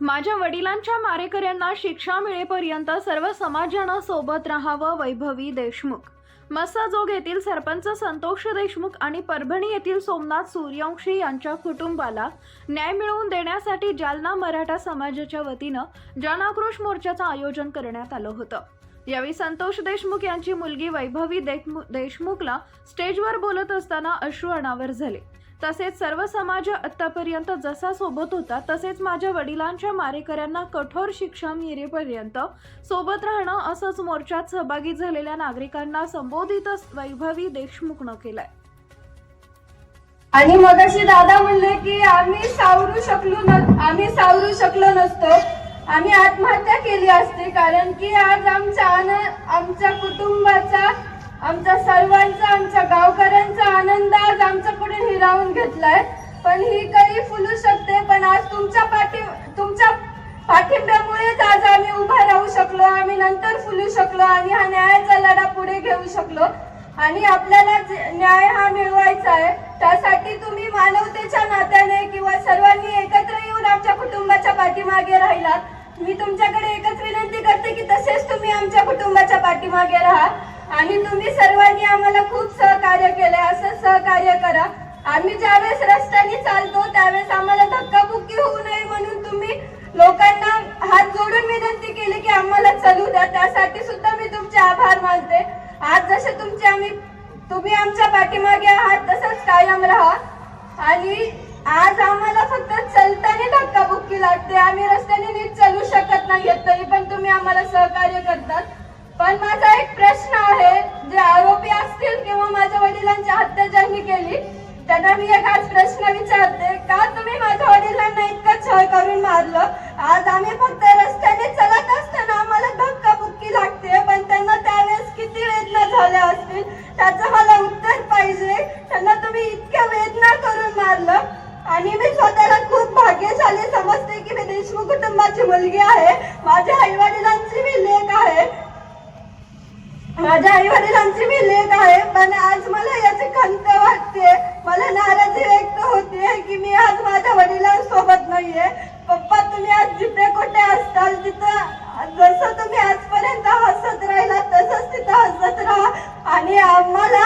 माझ्या वडिलांच्या मारेकऱ्यांना शिक्षा मिळेपर्यंत सर्व समाजानं सोबत राहावं वैभवी देशमुख. मस्साजोग येथील सरपंच संतोष देशमुख आणि परभणी येथील सोमनाथ सूर्यवंशी यांच्या कुटुंबाला न्याय मिळवून देण्यासाठी जालना मराठा समाजाच्या वतीनं जनाक्रोश मोर्चाचं आयोजन करण्यात आलं होतं. यावेळी संतोष देशमुख यांची मुलगी वैभवी देशमु- देशमुखला स्टेजवर बोलत असताना अश्रू अनावर झाले. तसेच सर्व समाज आतापर्यंत जसा सोबत होता तसेच माझ्या वडिलांच्या मारेकऱ्यांना कठोर शिक्षा मिळेपर्यंत सोबत राहणं असंच मोर्चात सहभागी झालेल्या नागरिकांना संबोधित वैभवी देशमुखनं केलंय. आणि मगाशी दादा म्हणले की आम्ही सावरू शकलो न आम्ही सावरू शकलो नसतो. आम्ही आत्महत्या केली असते कारण की आज आमच्या आमच्या कुटुंबाचा आमच्या सर्वांचा आमच्या गावकऱ्यांचा आनंद आज आमच्याकडून हिरावून घेतलाय. पण ही काही फुलू शकते पण आज तुमच्या पाठी तुमच्या पाठिंब्यामुळेच आज आम्ही उभा राहू शकलो आम्ही नंतर फुलू शकलो आणि हा न्यायाचा लढा पुढे घेऊ शकलो. आणि आपल्याला जे- न्याय हा मिळवायचा आहे त्यासाठी तुम्ही मानवतेच्या नात्याने किंवा सर्वांनी एकत्र येऊन आमच्या कुटुंबाच्या पाठीमागे राहिलात. मी तुमच्याकडे एकच विनंती करते की तसेच तुम्ही आमच्या कुटुंबाच्या पाठीमागे राहा. आणि तुम्ही सर्वांनी आम्हाला खूप सहकार्य केले असं सहकार्य करा. आम्ही ज्यावेळेस रस्त्याने चालतो त्यावेळेस आम्हाला धक्काबुक्की होऊ नये म्हणून तुम्ही लोकांना हात जोडून विनंती केली की आम्हाला चालू द्या. त्यासाठी सुद्धा मी तुमचे आभार मानते. आज जसे तुमचे आम्ही तुम्ही आमच्या पाठीमागे आहात तसंच कायम राहा. आणि आज आम्हाला फक्त चलताना धक्काबुक्की लागते. आम्ही रस्त्याने नीट चालू शकत नाही तरी पण तुम्ही आम्हाला सहकार्य करतात. पण माझा माझ्या हत्या ज्यांनी केली. त्यांना मी एक आज प्रश्न विचारते का तुम्ही माझ्या वडिलांना इतकं छळ करून मारलं? आज आम्ही फक्त रस्त्याने चलत असताना आम्हाला धक्काबुक्की लागते पण त्यांना त्यावेळेस किती वेदना झाल्या असतील? त्याचं मला उत्तर पाहिजे. त्यांना तुम्ही इतक्या वेदना करून मारलं. आणि मी स्वतःला खूप भाग्यशाली समजते की मी देशमुख कुटुंबाची मुलगी आहे. माझ्या आई वडिलांची मी लेख आहे. माझ्या आई वडिलांची मी मी आज माझ्या वडिलांसोबत नाहीये. पप्पा तुम्ही आज जिथे कुठे असताल तिथं जसं तुम्ही आजपर्यंत हसत राहिला तसंच तिथं हसत राहा. आणि आम्हाला